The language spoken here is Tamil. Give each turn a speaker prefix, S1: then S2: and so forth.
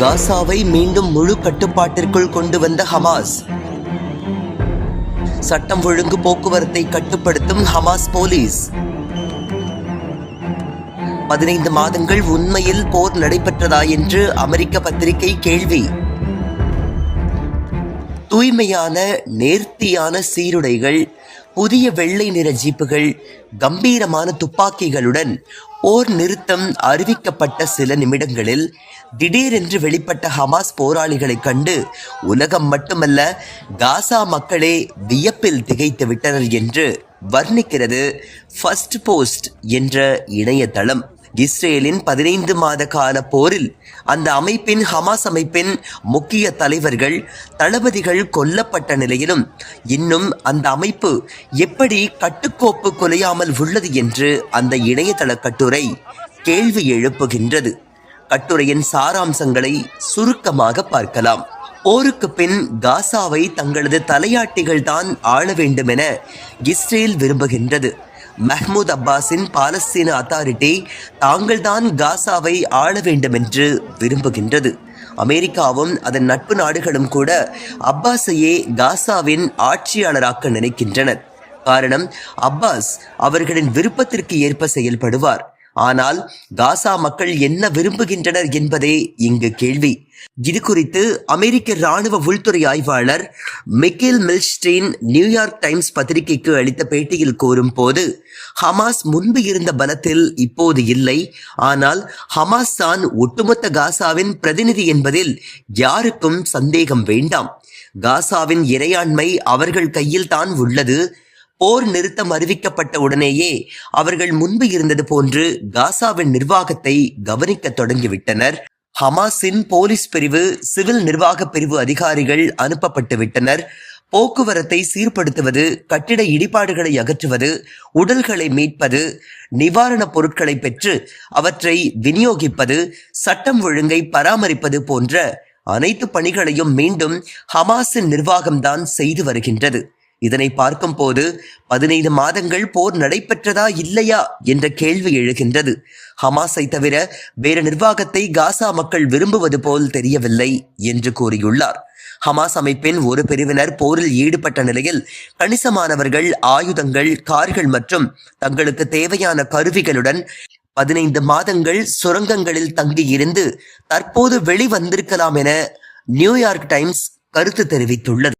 S1: காசாவை மீண்டும் முழு கட்டுப்பாட்டிற்குள் கொண்டு வந்த ஹமாஸ். சட்டம் ஒழுங்கு போக்குவரத்தை கட்டுப்படுத்தும் ஹமாஸ் போலீஸ். பதினைந்து மாதங்கள் உண்மையில் போர் நடைபெற்றதா என்று அமெரிக்க பத்திரிகை கேள்வி. தூய்மையான நேர்த்தியான சீருடைகள் புதிய வெள்ளை நிற ஜீப்புகள் கம்பீரமான துப்பாக்கிகளுடன் போர் நிறுத்தம் அறிவிக்கப்பட்ட சில நிமிடங்களில் திடீரென்று வெளிப்பட்ட ஹமாஸ் போராளிகளைக் கண்டு உலகம் மட்டுமல்ல காசா மக்களே வியப்பில் திகைத்து விட்டனர் என்று வர்ணிக்கிறது ஃபர்ஸ்ட் போஸ்ட் என்ற இணையதளம். இஸ்ரேலின் பதினைந்து மாத கால போரில் அந்த அமைப்பின் ஹமாஸ் அமைப்பின் முக்கிய தலைவர்கள் தளபதிகள் கொல்லப்பட்ட நிலையிலும் இன்னும் அந்த அமைப்பு எப்படி கட்டுக்கோப்பு குலையாமல் உள்ளது என்று அந்த இணையதள கட்டுரை கேள்வி எழுப்புகின்றது. கட்டுரையின் சாராம்சங்களை சுருக்கமாக பார்க்கலாம். போருக்கு பின் காசாவை தங்களது தலையாட்டிகள் தான் ஆள வேண்டும் என இஸ்ரேல் விரும்புகின்றது. மஹ்மூத் அப்பாஸின் பாலஸ்தீன அத்தாரிட்டி தாங்கள்தான் காசாவை ஆள வேண்டும் என்று விரும்புகின்றது. அமெரிக்காவும் அதன் நட்பு நாடுகளும் கூட அப்பாஸையே காசாவின் ஆட்சியாளராக்க நினைக்கின்றனர். காரணம் அப்பாஸ் அவர்களின் விருப்பத்திற்கு ஏற்ப செயல்படுவார். ஆனால் காசா மக்கள் என்ன விரும்புகின்றனர் என்பதே இங்கு கேள்வி. இது குறித்து அமெரிக்க ராணுவ உள்துறை ஆய்வாளர் மிக்கேல் மில்ஸ்டீன் நியூயார்க் டைம்ஸ் பத்திரிகைக்கு அளித்த பேட்டியில் கூறும் போது ஹமாஸ் முன்பு இருந்த பலத்தில் இப்போது இல்லை. ஆனால் ஹமாஸ் தான் ஒட்டுமொத்த காசாவின் பிரதிநிதி என்பதில் யாருக்கும் சந்தேகம் வேண்டாம். காசாவின் இறையாண்மை அவர்கள் கையில் தான் உள்ளது. போர் நிறுத்தம் அறிவிக்கப்பட்ட உடனேயே அவர்கள் முன்பு இருந்தது போன்று காசாவின் நிர்வாகத்தை கவனிக்க தொடங்கிவிட்டனர். ஹமாஸின் போலீஸ் பிரிவு சிவில் நிர்வாக பிரிவு அதிகாரிகள் அனுப்பப்பட்டு விட்டனர். போக்குவரத்தை சீர்படுத்துவது கட்டிட இடிபாடுகளை அகற்றுவது உடல்களை மீட்பது நிவாரணப் பொருட்களை பெற்று அவற்றை விநியோகிப்பது சட்டம் ஒழுங்கை பராமரிப்பது போன்ற அனைத்து பணிகளையும் மீண்டும் ஹமாஸின் நிர்வாகம்தான் செய்து வருகின்றது. இதனை பார்க்கும் போது பதினைந்து மாதங்கள் போர் நடைபெற்றதா இல்லையா? என்ற கேள்வி எழுகின்றது. ஹமாஸை தவிர வேறு நிர்வாகத்தை காசா மக்கள் விரும்புவது போல் தெரியவில்லை என்று கூறியுள்ளார். ஹமாஸ் அமைப்பின் ஒரு பிரிவினர் போரில் ஈடுபட்ட நிலையில் கணிசமானவர்கள் ஆயுதங்கள் கார்கள் மற்றும் தங்களுக்கு தேவையான கருவிகளுடன் பதினைந்து மாதங்கள் சுரங்கங்களில் தங்கியிருந்து தற்போது வெளிவந்திருக்கலாம் என நியூயார்க் டைம்ஸ் கருத்து தெரிவித்துள்ளது.